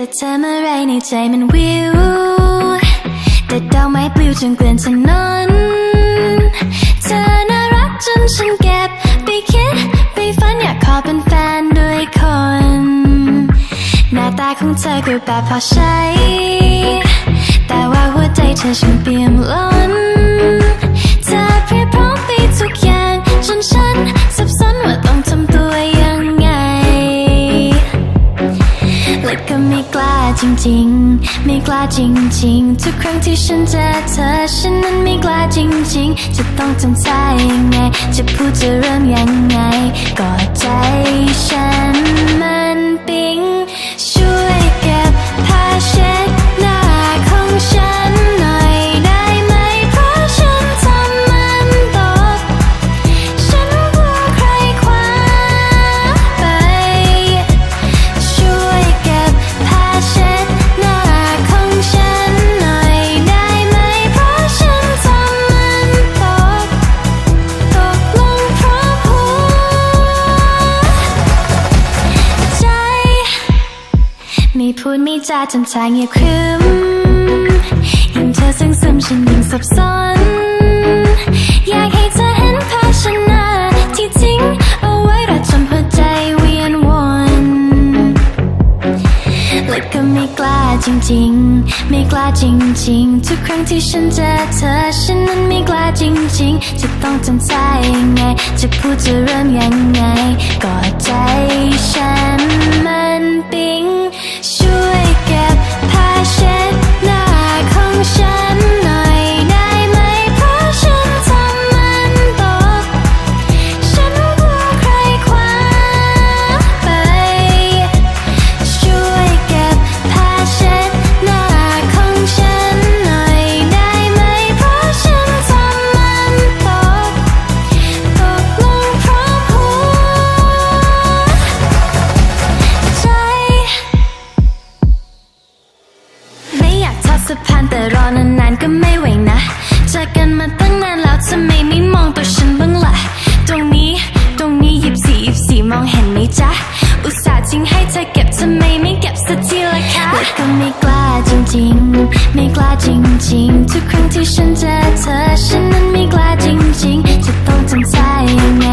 จะเธอเมื่อไรในใจมันวิว แต่ดอกไม้ปลิวจนเกลื่อนถนนเธอน่ารักจนฉันเก็บไปคิดไปฝันอยากขอเป็นแฟนด้วยคน หน้าตาของเธอก็แบบพอใช้ แต่ว่าหัวใจเธอช่างเปี่ยมล้น จริงๆ ไม่กล้าจริงๆ ทุกครั้งที่ฉันเจอเธอ ฉันนั้นไม่กล้าจริงๆ จะต้องทำใจยังไง จะพูดจะเริ่มยังไงก็ พูดไม่จาจำใจเงียบครึมยิ่งเธอซึ้งซึมฉันยิ่งสับสนอยากให้เธอเห็นภาชนะที่ทิ้งเอาไว้ระจนหัวใจเวียนวนและก็ไม่กล้าจริงๆ ไม่กล้าจริงๆ ทุกครั้งที่ฉันเจอเธอฉันนั้นไม่กล้าจริงๆ จะต้องทำใจยังไง จะพูดจะเริ่มยังไงก็ใจฉัน สะพานแต่รอนานๆก็ไม่ไหวนะจากกันมาตั้งนานแล้วทำไมไม่มองตัวฉันบ้างล่ะ ตรงนี้ตรงนี้หยิบสีหยิบสีมองเห็นไหมจ๊ะ อุตส่าห์ทิ้งให้เธอเก็บทำไมไม่เก็บสักทีละคะแต่ก็ไม่กล้าจริงๆ ไม่กล้าจริงๆ ทุกครั้งที่ฉันเจอเธอฉันนั้นไม่กล้าจริงๆ จะต้องทำใจยังไง